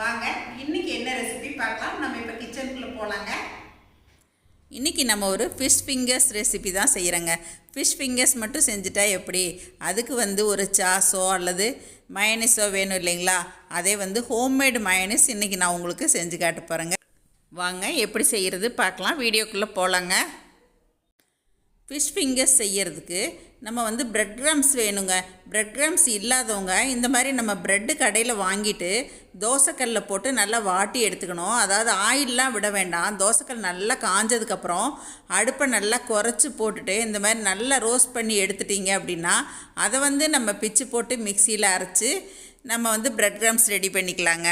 வாங்க இன்னைக்கு என்ன ரெசிபி பார்க்கலாம்? நம்ம இப்போ கிச்சனுக்குள்ளே போகலாங்க இன்றைக்கி நம்ம ஒரு ஃபிஷ் ஃபிங்கர்ஸ் ரெசிபி தான் செய்கிறோங்க ஃபிஷ் ஃபிங்கர்ஸ் மட்டும் செஞ்சுட்டா எப்படி? அதுக்கு வந்து ஒரு சாஸோ அல்லது மயனிஸோ வேணும் இல்லைங்களா? அதே வந்து ஹோம்மேடு மயனிஸ் இன்றைக்கி நான் உங்களுக்கு செஞ்சு காட்ட போகிறேங்க வாங்க எப்படி செய்கிறது பார்க்கலாம். வீடியோக்குள்ளே போகலாங்க ஃபிஷ் ஃபிங்கர்ஸ் செய்கிறதுக்கு நம்ம வந்து ப்ரெட் கிராம்ஸ் வேணுங்க. ப்ரெட் க்ரம்ஸ் இல்லாதவங்க இந்த மாதிரி நம்ம ப்ரெட்டு கடையில் வாங்கிட்டு தோசைக்கல்லில் போட்டு நல்லா வாட்டி எடுத்துக்கணும். அதாவது ஆயிலெலாம் விட வேண்டாம். தோசைக்கல் நல்லா காஞ்சதுக்கப்புறம் அடுப்பை நல்லா குறைச்சி போட்டுட்டு இந்த மாதிரி நல்லா ரோஸ்ட் பண்ணி எடுத்துட்டீங்க அப்படின்னா அதை வந்து நம்ம பிச்சு போட்டு மிக்சியில் அரைச்சி நம்ம வந்து ப்ரெட் கிராம்ஸ் ரெடி பண்ணிக்கலாங்க.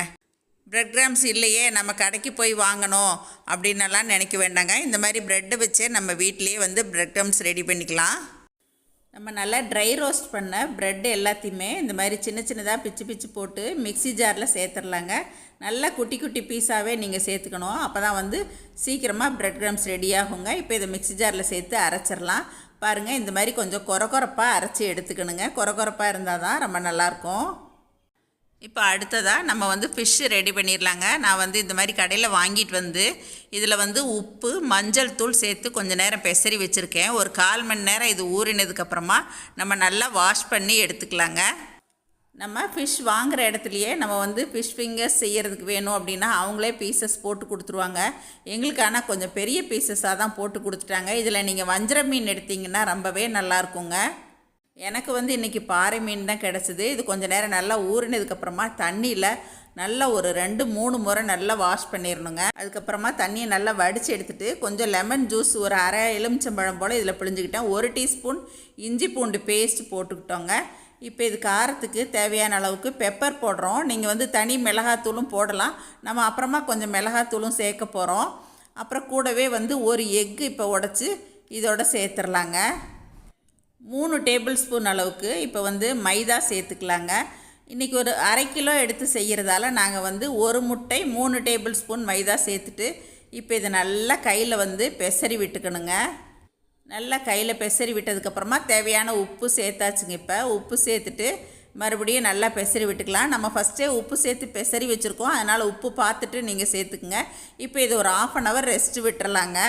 பிரெட் கிராம்ஸ் இல்லையே நம்ம கடைக்கு போய் வாங்கணும் அப்படின்னலாம் நினைக்க வேண்டாங்க. இந்த மாதிரி ப்ரெட்டை வச்சே நம்ம வீட்டிலேயே வந்து பிரெட் கிராம்ஸ் ரெடி பண்ணிக்கலாம். நம்ம நல்லா ட்ரை ரோஸ்ட் பண்ண ப்ரெட் எல்லாத்தையுமே இந்த மாதிரி சின்ன சின்னதாக பிச்சு பிச்சு போட்டு மிக்ஸி ஜாரில் சேர்த்துடலாங்க நல்லா குட்டி குட்டி பீஸாகவே நீங்கள் சேர்த்துக்கணும். அப்போ தான் வந்து சீக்கிரமாக பிரெட் கிராம்ஸ் ரெடி ஆகுங்க. இப்போ இதை மிக்ஸி ஜாரில் சேர்த்து அரைச்சிடலாம் பாருங்கள் இந்த மாதிரி கொஞ்சம் கொர கொரப்பாக அரைச்சி எடுத்துக்கணுங்க. கொர கொரப்பாக இருந்தால் தான் ரொம்ப நல்லாயிருக்கும் இப்போ அடுத்ததாக நம்ம வந்து ஃபிஷ்ஷு ரெடி பண்ணிடலாங்க நான் வந்து இந்த மாதிரி கடையில் வாங்கிட்டு வந்து இதில் வந்து உப்பு மஞ்சள் தூள் சேர்த்து கொஞ்சம் நேரம் பெசரி வச்சுருக்கேன். ஒரு கால் மணி நேரம் இது ஊறினதுக்கப்புறமா நம்ம நல்லா வாஷ் பண்ணி எடுத்துக்கலாங்க. நம்ம ஃபிஷ் வாங்குகிற இடத்துலையே நம்ம வந்து ஃபிஷ் ஃபிங்கர்ஸ் செய்கிறதுக்கு வேணும் அப்படின்னா அவங்களே பீசஸ் போட்டு கொடுத்துருவாங்க. எங்களுக்கு ஆனால் கொஞ்சம் பெரிய பீசஸாக தான் போட்டு கொடுத்துட்டாங்க. இதில் நீங்கள் வஞ்சர மீன் எடுத்தீங்கன்னா ரொம்பவே நல்லாயிருக்குங்க எனக்கு வந்து இன்றைக்கி பாறை மீன் தான் கிடச்சிது. இது கொஞ்சம் நேரம் நல்லா ஊறினதுக்கப்புறமா தண்ணியில் நல்லா ஒரு ரெண்டு மூணு முறை நல்லா வாஷ் பண்ணிடணுங்க அதுக்கப்புறமா தண்ணியை நல்லா வடித்து எடுத்துகிட்டு கொஞ்சம் லெமன் ஜூஸ் ஒரு அரை எலுமிச்சம்பழம் போல் இதில் பிழிஞ்சுக்கிட்டேன். ஒரு டீஸ்பூன் இஞ்சி பூண்டு பேஸ்ட் போட்டுக்கிட்டோங்க. இப்போ இது காரத்துக்கு தேவையான அளவுக்கு பெப்பர் போடுறோம். நீங்கள் வந்து தனி மிளகாத்தூளும் போடலாம். நம்ம அப்புறமா கொஞ்சம் மிளகாத்தூளும் சேர்க்க போகிறோம் அப்புறம் கூடவே வந்து ஒரு எக்கு இப்போ உடச்சி இதோட சேர்த்துடலாங்க மூணு டேபிள் ஸ்பூன் அளவுக்கு இப்போ வந்து மைதா சேர்த்துக்கலாங்க. இன்றைக்கி ஒரு அரை கிலோ எடுத்து செய்கிறதால நாங்கள் வந்து ஒரு முட்டை மூணு டேபிள் ஸ்பூன் மைதா சேர்த்துட்டு இப்போ இதை நல்லா கையில் வந்து பெசரி விட்டுக்கணுங்க. நல்லா கையில் பெசரி விட்டதுக்கப்புறமா தேவையான உப்பு சேர்த்தாச்சுங்க இப்போ. உப்பு சேர்த்துட்டு மறுபடியும் நல்லா பெசரி விட்டுக்கலாம். நம்ம ஃபஸ்ட்டே உப்பு சேர்த்து பெசரி வச்சுருக்கோம். அதனால் உப்பு பார்த்துட்டு நீங்கள் சேர்த்துக்குங்க. இப்போ இது ஒரு ஆஃப் அன் ஹவர் ரெஸ்ட்டு விட்டுறலாங்க.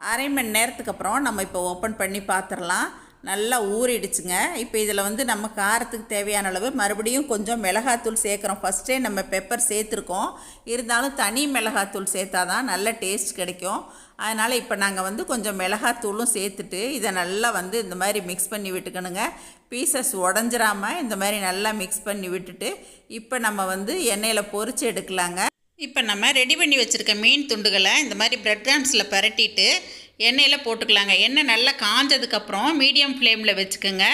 அரை மணி நேரத்துக்கு அப்புறம் நம்ம இப்போ ஓப்பன் பண்ணி பார்த்துடலாம் நல்லா ஊறிடுச்சுங்க. இப்போ இதில் வந்து நம்ம காரத்துக்கு தேவையான அளவு மறுபடியும் கொஞ்சம் மிளகாத்தூள் சேர்க்குறோம். ஃபஸ்ட்டே நம்ம பெப்பர் சேர்த்துருக்கோம். இருந்தாலும் தனி மிளகாத்தூள் சேர்த்தா தான் நல்ல டேஸ்ட் கிடைக்கும். அதனால் இப்போ நாங்கள் வந்து கொஞ்சம் மிளகாத்தூளும் சேர்த்துட்டு இதை நல்லா வந்து இந்த மாதிரி மிக்ஸ் பண்ணி விட்டுக்கணுங்க. பீசஸ் உடஞ்சிராமல் இந்த மாதிரி நல்லா மிக்ஸ் பண்ணி விட்டுட்டு இப்போ நம்ம வந்து எண்ணெயில் பொறிச்சு எடுக்கலாங்க. இப்போ நம்ம ரெடி பண்ணி வச்சுருக்க மீன் துண்டுகளை இந்த மாதிரி ப்ரெட் கிராம்ஸில் பரட்டிட்டு எண்ணெயில் போட்டுக்கலாங்க. எண்ணெய் நல்லா காஞ்சதுக்கப்புறம் மீடியம் ஃப்ளேமில் வச்சுக்கோங்க.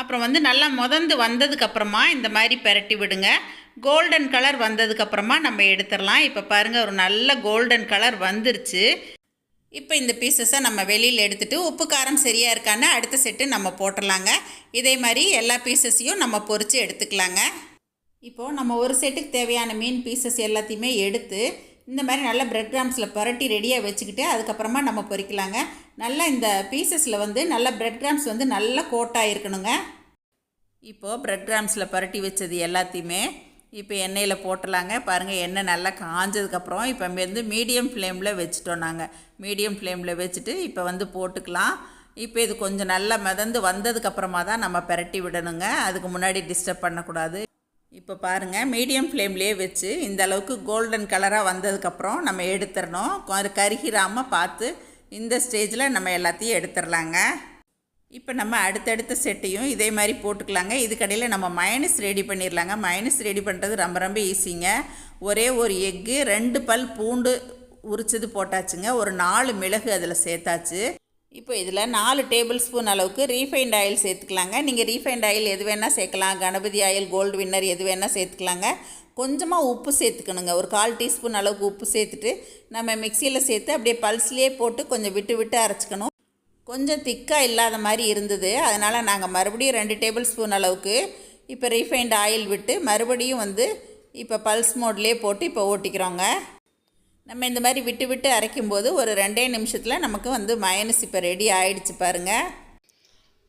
அப்புறம் வந்து நல்லா முதந்து வந்ததுக்கப்புறமா இந்த மாதிரி பரட்டி விடுங்க. கோல்டன் கலர் வந்ததுக்கப்புறமா நம்ம எடுத்துடலாம். இப்போ பாருங்கள் ஒரு நல்ல கோல்டன் கலர் வந்துருச்சு. இப்போ இந்த பீசஸை நம்ம வெளியில் எடுத்துகிட்டு உப்பு காரம் சரியாக இருக்கான்னு அடுத்த செட்டு நம்ம போட்டுடலாங்க. இதே மாதிரி எல்லா பீசஸையும் நம்ம பொறித்து எடுத்துக்கலாங்க. இப்போது நம்ம ஒரு செட்டுக்கு தேவையான மீன் பீசஸ் எல்லாத்தையுமே எடுத்து இந்த மாதிரி நல்லா பிரெட் கிராம்ஸில் பரட்டி ரெடியாக வச்சுக்கிட்டு அதுக்கப்புறமா நம்ம பொறிக்கலாங்க. நல்லா இந்த பீசஸில் வந்து நல்லா பிரெட் கிராம்ஸ் வந்து நல்லா கோட்டாக இருக்கணுங்க. இப்போது பிரெட் கிராம்ஸில் பரட்டி வச்சது எல்லாத்தையுமே இப்போ எண்ணெயில் போட்டலாங்க. பாருங்கள் எண்ணெய் நல்லா காஞ்சதுக்கப்புறம் இப்போ வந்து மீடியம் ஃப்ளேமில் வச்சுட்டோம் நாங்கள் மீடியம் ஃப்ளேமில் வச்சுட்டு இப்போ வந்து போட்டுக்கலாம். இப்போ இது கொஞ்சம் நல்லா மிதந்து வந்ததுக்கப்புறமா தான் நம்ம பரட்டி விடணுங்க. அதுக்கு முன்னாடி டிஸ்டர்ப் பண்ணக்கூடாது. இப்போ பாருங்கள் மீடியம் ஃப்ளேம்லேயே வச்சு இந்த அளவுக்கு கோல்டன் கலராக வந்ததுக்கப்புறம் நம்ம எடுத்துடணும். அது கருகிராமல் பார்த்து இந்த ஸ்டேஜில் நம்ம எல்லாத்தையும் எடுத்துடலாங்க. இப்போ நம்ம அடுத்தடுத்த செட்டையும் இதே மாதிரி போட்டுக்கலாங்க. இதுக்கடையில் நம்ம மைனஸ் ரெடி பண்ணிடலாங்க. மைனஸ் ரெடி பண்ணுறது ரொம்ப ரொம்ப ஈஸிங்க ஒரே ஒரு எக்கு ரெண்டு பல் பூண்டு உரிச்சது போட்டாச்சுங்க. ஒரு நாலு மிளகு அதில் சேர்த்தாச்சு. இப்போ இதில் நாலு டேபிள் ஸ்பூன் அளவுக்கு ரீஃபைண்ட் ஆயில் சேர்த்துக்கலாங்க. நீங்கள் ரீஃபைண்ட் ஆயில் எது வேணால் சேர்க்கலாம். கணபதி ஆயில் கோல்டு வின்னர் எது வேணால் சேர்த்துக்கலாங்க. கொஞ்சமாக உப்பு சேர்த்துக்கணுங்க. ஒரு கால் டீஸ்பூன் அளவுக்கு உப்பு சேர்த்துட்டு நம்ம மிக்சியில் சேர்த்து அப்படியே பல்ஸ்லேயே போட்டு கொஞ்சம் விட்டு விட்டு அரைச்சிக்கணும். கொஞ்சம் திக்காக இல்லாத மாதிரி இருந்தது. அதனால் நாங்கள் மறுபடியும் ரெண்டு டேபிள் ஸ்பூன் அளவுக்கு இப்போ ரீஃபைண்ட் ஆயில் விட்டு மறுபடியும் வந்து இப்போ பல்ஸ் மோட்லேயே போட்டு இப்போ ஓட்டிக்கிறோங்க. நம்ம இந்த மாதிரி விட்டு விட்டு அரைக்கும்போது ஒரு ரெண்டே நிமிஷத்தில் நமக்கு வந்து மயனஸ் இப்போ ரெடி ஆயிடுச்சு பாருங்கள்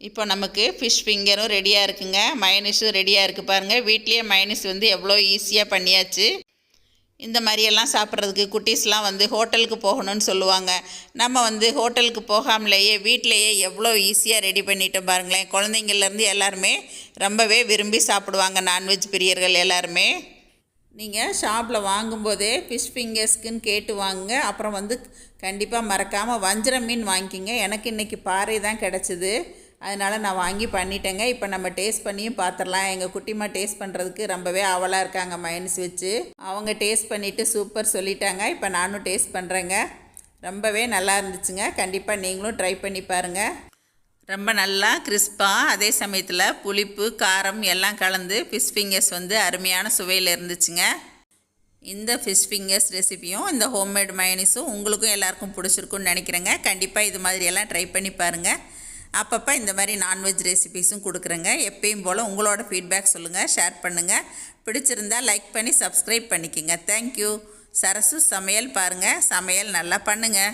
இப்போ நமக்கு ஃபிஷ் ஃபிங்கரும் ரெடியாக இருக்குங்க. மயனிஸும் ரெடியாக இருக்குது பாருங்கள் வீட்லேயே மயனிஸ் வந்து எவ்வளோ ஈஸியாக பண்ணியாச்சு. இந்த மாதிரியெல்லாம் சாப்பிட்றதுக்கு குட்டீஸ்லாம் வந்து ஹோட்டலுக்கு போகணும்னு சொல்லுவாங்க. நம்ம வந்து ஹோட்டலுக்கு போகாமலேயே வீட்டிலையே எவ்வளோ ஈஸியாக ரெடி பண்ணிட்டோம் பாருங்களேன். குழந்தைங்கள்லேருந்து எல்லாருமே ரொம்பவே விரும்பி சாப்பிடுவாங்க நான்வெஜ் பிரியர்கள் எல்லாருமே. நீங்கள் ஷாப்பில் வாங்கும்போதே ஃபிஷ் ஃபிங்கர்ஸ்க்குன்னு கேட்டு வாங்குங்க. அப்புறம் வந்து கண்டிப்பாக மறக்காமல் வஞ்சிர மீன் வாங்கிக்கிங்க. எனக்கு இன்றைக்கி பாறை தான் கிடச்சிது. அதனால் நான் வாங்கி பண்ணிட்டேங்க. இப்போ நம்ம டேஸ்ட் பண்ணியும் பார்த்துடலாம் எங்கள் குட்டிமா டேஸ்ட் பண்ணுறதுக்கு ரொம்பவே ஆவலாக இருக்காங்க மைனஸ் வச்சு. அவங்க டேஸ்ட் பண்ணிவிட்டு சூப்பர் சொல்லிட்டாங்க. இப்போ நானும் டேஸ்ட் பண்ணுறேங்க ரொம்பவே நல்லா இருந்துச்சுங்க. கண்டிப்பாக நீங்களும் ட்ரை பண்ணி பாருங்கள் ரொம்ப நல்லா கிறிஸ்பாக அதே சமயத்தில் புளிப்பு காரம் எல்லாம் கலந்து ஃபிஷ் ஃபிங்கர்ஸ் வந்து அருமையான சுவையில் இருந்துச்சுங்க. இந்த ஃபிஷ் ஃபிங்கர்ஸ் ரெசிபியும் இந்த ஹோம்மேட் மயனிஸும் உங்களுக்கும் எல்லாருக்கும் பிடிச்சிருக்குன்னு நினைக்கிறேங்க. கண்டிப்பாக இது மாதிரியெல்லாம் ட்ரை பண்ணி பாருங்கள் அப்பப்போ இந்த மாதிரி நான்வெஜ் ரெசிபிஸும் கொடுக்குறேங்க. எப்பயும் போல் உங்களோட ஃபீட்பேக் சொல்லுங்கள் ஷேர் பண்ணுங்கள் பிடிச்சிருந்தா லைக் பண்ணி சப்ஸ்கிரைப் பண்ணிக்கோங்க. தேங்க்யூ சரசு சமையல் பாருங்கள் சமையல் நல்லா பண்ணுங்கள்